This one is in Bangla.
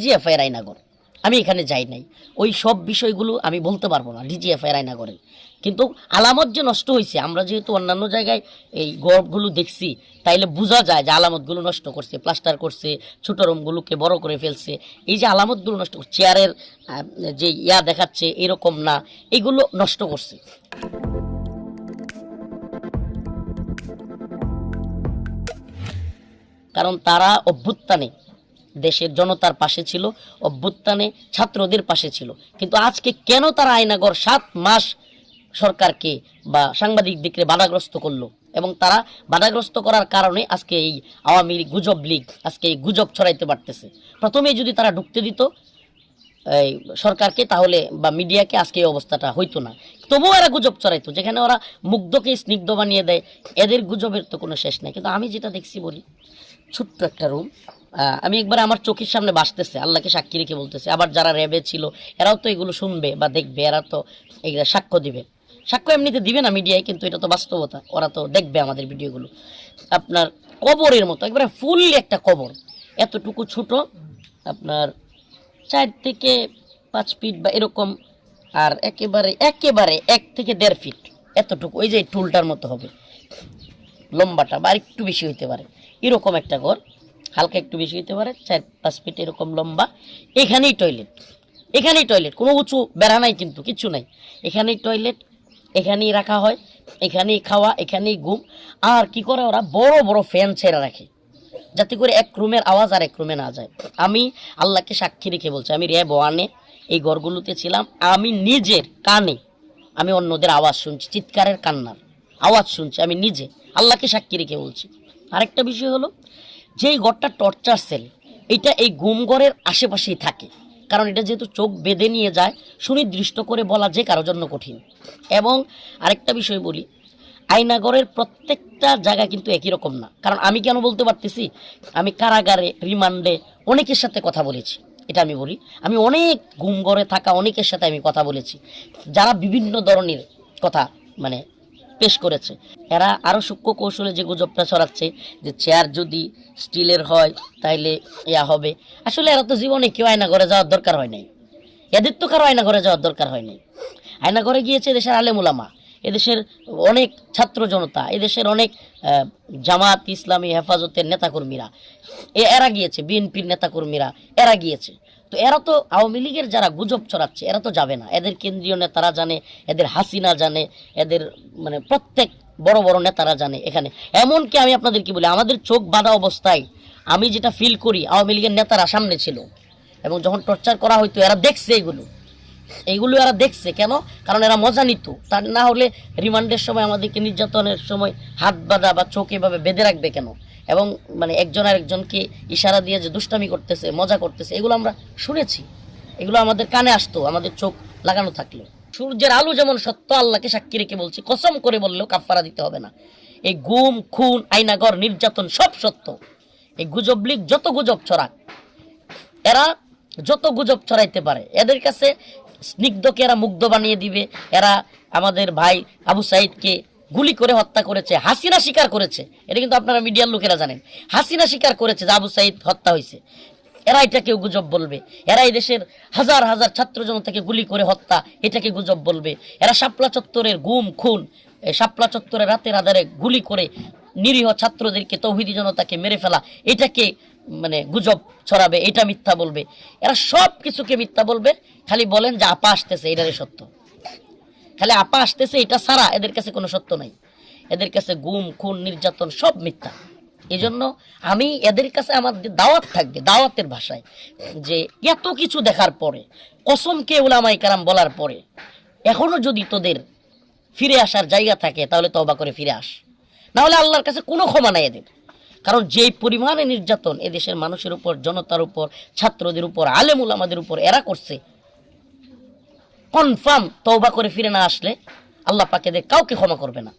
ডিজিএফআই রায়নগর। আমি এখানে যাই নাই। ওই সব বিষয়গুলো আমি বলতে পারব না ডিজিএফআই রায়নগরের কিন্তু আলামত যে নষ্ট হয়েছে আমরা যেহেতু অন্যান্য জায়গায় এই গড়গুলো দেখছি, তাইলে বোঝা যায় যে আলামতগুলো নষ্ট করছে, প্লাস্টার করছে, ছোট রুমগুলোকে বড় করে ফেলছে। এই যে আলামতগুলো নষ্ট করছে, চেয়ারের যে ইয়া দেখাচ্ছে, এরকম না, এগুলো নষ্ট করছে। কারণ তারা অভ্যুত্থানে দেশের জনতার পাশে ছিল, অভ্যুত্থানে ছাত্রদের পাশে ছিল। কিন্তু আজকে কেন তারা আয়নাগর সাত মাস সরকারকে বা সাংবাদিকদেরকে বাধাগ্রস্ত করল? এবং তারা বাধাগ্রস্ত করার কারণে আজকে এই আওয়ামী গুজব লীগ আজকে এই গুজব ছড়াইতে পারতেছে। প্রথমে যদি তারা ঢুকতে দিত, এই সরকারকে তাহলে বা মিডিয়াকে আজকে এই অবস্থাটা হইতো না। তবুও এরা গুজব ছড়াইতো, যেখানে ওরা মুগ্ধকে স্নিগ্ধ বানিয়ে দেয়। এদের গুজবের তো কোনো শেষ নাই। কিন্তু আমি যেটা দেখছি বলি, ছোট্ট একটা রুম আমি একবার আমার চোখের সামনে বাসতেছে, আল্লাহকে সাক্ষী রেখে বলতেছে, আবার যারা র্যাবে ছিল, এরাও তো এগুলো শুনবে বা দেখবে, এরা তো এগুলো সাক্ষ্য দিবে। সাক্ষ্য এমনিতে দিবে না মিডিয়ায়, কিন্তু এটা তো বাস্তবতা, ওরা তো দেখবে আমাদের ভিডিওগুলো। আপনার কবরের মতো, একবারে ফুললি একটা কবর, এতটুকু ছোট, আপনার চার থেকে পাঁচ ফিট বা এরকম, আর একেবারে একেবারে এক থেকে দেড় ফিট এতটুকু, ওই যে টুলটার মতো হবে। লম্বাটা বা একটু বেশি হইতে পারে, এরকম একটা ঘর। হালকা একটু বেশি হইতে পারে, চার, পাঁচ ফিট এরকম লম্বা। এখানেই টয়লেট এখানেই টয়লেট কোনো উঁচু বেড়া নাই কিন্তু কিছু নাই। এখানেই টয়লেট এখানেই রাখা হয়, এখানেই খাওয়া, এখানেই ঘুম। আর কি করে ওরা? বড় বড় ফ্যান ছেড়ে রাখে, যাতে করে এক রুমের আওয়াজ আর এক রুমে না যায়। আমি আল্লাহকে সাক্ষী রেখে বলছি, আমি র্যাব ওয়ানে এই ঘরগুলোতে ছিলাম। আমি নিজের কানে আমি অন্যদের আওয়াজ শুনছি, চিৎকারের কান্নার আওয়াজ শুনছি আমি নিজে। আল্লাহকে সাক্ষী রেখে বলছি। আরেকটা বিষয় হলো যে এই ঘরটা টর্চার সেল এটা এই গুমঘরের আশেপাশেই থাকে। কারণ এটা যেহেতু চোখ বেঁধে নিয়ে যায়, সুনির্দিষ্ট করে বলা যে কারোর জন্য কঠিন। এবং আরেকটা বিষয় বলি আয়নাগরের প্রত্যেকটা জায়গা কিন্তু একই রকম না। কারণ আমি কেন বলতে পারতেছি? আমি কারাগারে, রিমান্ডে অনেকের সাথে কথা বলেছি। এটা আমি বলি, আমি অনেক গুমঘরে থাকা অনেকের সাথে আমি কথা বলেছি। যারা বিভিন্ন ধরনের কথা মানে পেশ করেছে। এরা আরও সূক্ষ্ম কৌশলে যে গুজবটা ছড়াচ্ছে, যে চেয়ার যদি স্টিলের হয়, তাইলে ইয়া হবে। আসলে এরা তো জীবনে কেউ আয়না ঘরে যাওয়ার দরকার হয় নাই। এদের তো কারও আয়নাঘরে যাওয়ার দরকার হয় নাই। আয়নাঘরে গিয়েছে দেশের আলেমুলামা এদেশের অনেক ছাত্র জনতা, এদেশের অনেক জামাত, ইসলামী হেফাজতের নেতাকর্মীরা। এরা গিয়েছে, বিএনপির নেতাকর্মীরা, এরা গিয়েছে। তো এরা তো আওয়ামী লীগের যারা গুজব ছড়াচ্ছে, এরা তো যাবে না। এদের কেন্দ্রীয় নেতারা জানে, এদের হাসিনা জানে, এদের মানে প্রত্যেক বড় বড় নেতারা জানে এখানে। এমনকি আমি আপনাদের কি বলি, আমাদের চোখ বাঁধা অবস্থায় আমি যেটা ফিল করি, আওয়ামী লীগের নেতারা সামনে ছিল। এবং যখন টর্চার করা হইতো, এরা দেখছে এগুলো। এইগুলো এরা দেখছে কেন? কারণ এরা মজা নিত। তার না হলে রিমান্ডের সময় আমাদেরকে নির্যাতনের সময় হাত বাঁধা বা চোখ এভাবে বেঁধে রাখবে কেন? এবং মানে একজন আর একজনকে ইশারা দিয়ে যে দুষ্টামি করতেছে, মজা করতেছে, এগুলো আমরা শুনেছি। এগুলো আমাদের কানে আসতো, আমাদের চোখ লাগানো থাকলে। সূর্যের আলো যেমন সত্য, আল্লাহকে সাক্ষী রেখে বলছি, কসম করে বললেও কাফারা দিতে হবে না। এই গুম, খুন, আইনাগর, নির্যাতন সব সত্য। এই গুজব লীগ যত গুজব ছড়াক, এরা যত গুজব ছড়াইতে পারে, এদের কাছে স্নিগ্ধকে এরা মুগ্ধ বানিয়ে দিবে। এরা আমাদের ভাই আবু সাইদকে গুলি করে হত্যা করেছে, হাসিনা স্বীকার করেছে। এটা কিন্তু আপনারা মিডিয়ার লোকেরা জানেন। হাসিনা স্বীকার করেছে যে আবু সাইদ হত্যা হয়েছে। এরা এটাকে গুজব বলবে। এরা এই দেশের হাজার হাজার ছাত্র জনতাকে গুলি করে হত্যা, এটাকে গুজব বলবে। এরা শাপলা চত্বরের গুম, খুন শাপলা চত্বরে রাতের আধারে গুলি করে নিরীহ ছাত্রদেরকে তৌহিদি জনতাকে মেরে ফেলা, এটাকে মানে গুজব ছড়াবে, এটা মিথ্যা বলবে। এরা সব কিছুকে মিথ্যা বলবে, খালি বলেন যে আপা আসতেছে এটারে সত্য। খালি আপা আসতেছে, এটা ছাড়া এদের কাছে কোনো সত্য নাই। এদের কাছে গুম, খুন, নির্যাতন সব মিথ্যা। এই জন্য আমি এদের কাছে আমার দাওয়াত থাকবে, দাওয়াতের ভাষায়, যে এত কিছু দেখার পরে, কসমকে ওলামাই কারাম বলার পরে, এখনও যদি তোদের ফিরে আসার জায়গা থাকে, তাহলে তবা করে ফিরে আস। না হলে আল্লাহর কাছে কোনো ক্ষমা নাই এদের কারণ যেই পরিমাণে নির্যাতন এদেশের মানুষের উপর, জনতার উপর, ছাত্রদের উপর, আলেমুল আমাদের উপর এরা করছে কনফার্ম তওবা করে ফিরে না আসলে আল্লাহ পাকে দেখ কাউকে ক্ষমা করবে না।